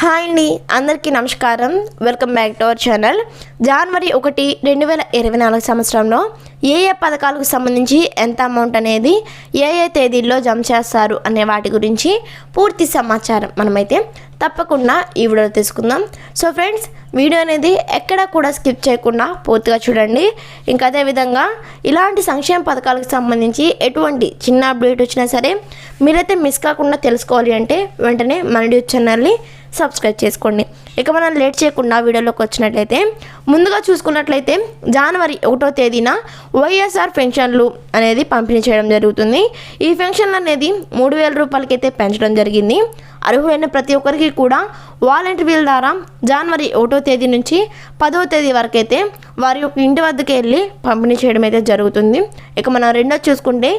Hi అండి అందరికీ నమస్కారం. Welcome back to our channel. జనవరి ఒకటి రెండు వేల ఇరవై నాలుగు సంవత్సరంలో ఏ ఏ పథకాలకు సంబంధించి ఎంత అమౌంట్ అనేది ఏ ఏ తేదీల్లో జమ చేస్తారు అనే వాటి గురించి పూర్తి సమాచారం మనమైతే తప్పకుండా ఈ వీడియోలో తీసుకుందాం సో ఫ్రెండ్స్ వీడియో అనేది ఎక్కడ కూడా స్కిప్ చేయకుండా పూర్తిగా చూడండి. ఇంకా అదేవిధంగా ఇలాంటి సంక్షేమ పథకాలకు సంబంధించి ఎటువంటి చిన్న అప్డేట్ వచ్చినా సరే మీరైతే మిస్ కాకుండా తెలుసుకోవాలి అంటే వెంటనే మన యూట్యూబ్ ఛానల్ని సబ్స్క్రైబ్ చేసుకోండి. ఇక మనం లేట్ చేయకుండా వీడియోలోకి వచ్చినట్లయితే ముందుగా చూసుకున్నట్లయితే జనవరి ఒకటో తేదీన వైఎస్ఆర్ పెన్షన్లు అనేది పంపిణీ చేయడం జరుగుతుంది. ఈ పెన్షన్లు అనేది మూడు వేల రూపాయలకైతే పెంచడం జరిగింది. అర్హులైన ప్రతి ఒక్కరికి కూడా వాలంటీర్ల ద్వారా జనవరి ఒకటో తేదీ నుంచి పదో తేదీ వరకు అయితే వారి యొక్క ఇంటి వద్దకు వెళ్ళి పంపిణీ చేయడం అయితే జరుగుతుంది. ఇక మనం రెండో చూసుకుంటే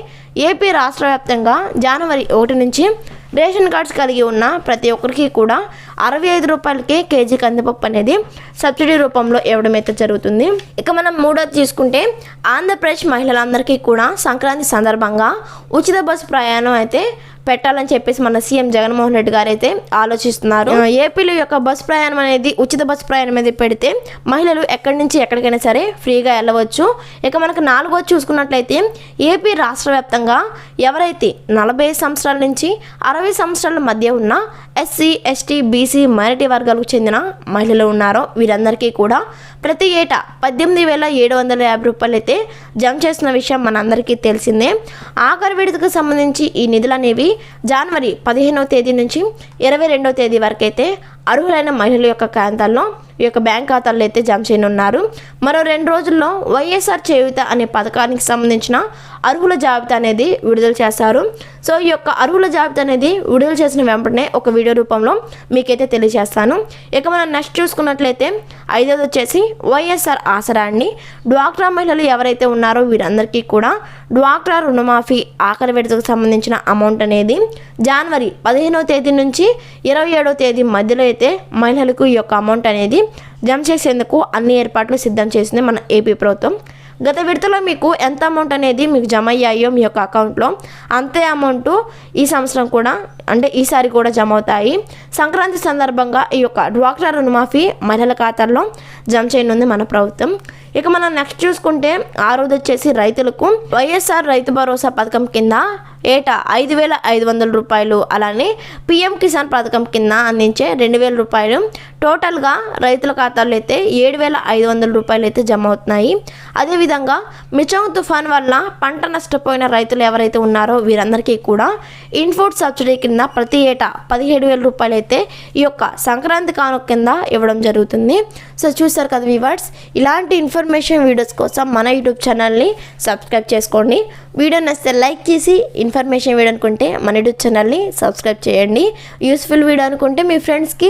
ఏపీ రాష్ట్ర వ్యాప్తంగా జనవరి ఒకటి నుంచి రేషన్ కార్డ్స్ కలిగి ఉన్న ప్రతి ఒక్కరికి కూడా అరవై ఐదు రూపాయలకే కేజీ కందిపప్పు అనేది సబ్సిడీ రూపంలో ఇవ్వడం అయితే జరుగుతుంది. ఇక మనం మూడోది తీసుకుంటే ఆంధ్రప్రదేశ్ మహిళలందరికీ కూడా సంక్రాంతి సందర్భంగా ఉచిత బస్సు ప్రయాణం అయితే పెట్టాలని చెప్పేసి మన సీఎం జగన్మోహన్ రెడ్డి గారు అయితే ఆలోచిస్తున్నారు ఏపీలో యొక్క బస్ ప్రయాణం అనేది ఉచిత బస్ ప్రయాణం అనేది పెడితే మహిళలు ఎక్కడి నుంచి ఎక్కడికైనా సరే ఫ్రీగా వెళ్ళవచ్చు. ఇక మనకు నాలుగోది చూసుకున్నట్లయితే ఏపీ రాష్ట్ర వ్యాప్తంగా ఎవరైతే నలభై సంవత్సరాల నుంచి అరవై సంవత్సరాల మధ్య ఉన్న ఎస్సీ ఎస్టీ బీసీ మైనారిటీ వర్గాలకు చెందిన మహిళలు ఉన్నారో వీరందరికీ కూడా ప్రతి ఏటా పద్దెనిమిది వేల ఏడు వందల యాభై రూపాయలు అయితే జమ చేస్తున్న విషయం మనందరికీ తెలిసిందే. ఆఖరి విడతకు సంబంధించి ఈ నిధులు అనేవి జనవరి పదిహేనవ తేదీ నుంచి ఇరవై రెండవ తేదీ వరకు అయితే అర్హులైన మహిళల యొక్క ఖాతాల్లో ఈ యొక్క బ్యాంక్ ఖాతాల్లో అయితే జమ చేయనున్నారు. మరో రెండు రోజుల్లో వైఎస్ఆర్ చేయుత అనే పథకానికి సంబంధించిన అర్హుల జాబితా అనేది విడుదల చేస్తారు. సో ఈ యొక్క అర్హుల జాబితా అనేది విడుదల చేసిన వెంటనే ఒక వీడియో రూపంలో మీకైతే తెలియజేస్తాను. ఇక మనం నెక్స్ట్ చూసుకున్నట్లయితే ఐదోది వచ్చేసి వైఎస్ఆర్ ఆసరా అండి. డ్వాక్రా మహిళలు ఎవరైతే ఉన్నారో వీరందరికీ కూడా డ్వాక్రా రుణమాఫీ ఆఖరి విడతకు సంబంధించిన అమౌంట్ అనేది జనవరి పదిహేనవ తేదీ నుంచి ఇరవై ఏడవ తేదీ మధ్యలో అయితే మహిళలకు ఈ యొక్క అమౌంట్ అనేది జమ చేసేందుకు అన్ని ఏర్పాట్లు సిద్ధం చేసింది మన ఏపీ ప్రభుత్వం. గత విడతలో మీకు ఎంత అమౌంట్ అనేది మీకు జమ అయ్యాయో మీ యొక్క అకౌంట్లో అంతే అమౌంట్ ఈ సంవత్సరం కూడా అంటే ఈసారి కూడా జమ అవుతాయి. సంక్రాంతి సందర్భంగా ఈ యొక్క డ్వాక్రా రుణమాఫీ మహిళల ఖాతాల్లో జమ చేయనుంది మన ప్రభుత్వం. ఇక మనం నెక్స్ట్ చూసుకుంటే ఆ రోజు వచ్చేసి రైతులకు వైఎస్ఆర్ రైతు భరోసా పథకం కింద ఏటా? ఐదు వేల ఐదు వందల రూపాయలు. అలానే పిఎం కిసాన్ పథకం కింద అందించే రెండు వేల రూపాయలు టోటల్గా రైతుల ఖాతాల్లో అయితే ఏడు వేల ఐదు వందల రూపాయలు అయితే జమ అవుతున్నాయి. అదేవిధంగా మిచంగ్ తుఫాన్ వల్ల పంట నష్టపోయిన రైతులు ఎవరైతే ఉన్నారో వీరందరికీ కూడా ఇన్పుట్ సబ్సిడీ కింద ప్రతి ఏటా పదిహేడు వేల రూపాయలు అయితే ఈ యొక్క సంక్రాంతి కానుక కింద ఇవ్వడం జరుగుతుంది. సో చూసారు కదా వివర్స్ ఇలాంటి ఇన్ఫర్మేషన్ వీడియోస్ కోసం మన యూట్యూబ్ ఛానల్ని సబ్స్క్రైబ్ చేసుకోండి. వీడియో నచ్చితే లైక్ చేసి ఇన్ఫర్మేషన్ వీడియో అనుకుంటే మన యూట్యూబ్ ఛానల్ని సబ్స్క్రైబ్ చేయండి. యూస్ఫుల్ వీడియో అనుకుంటే మీ ఫ్రెండ్స్కి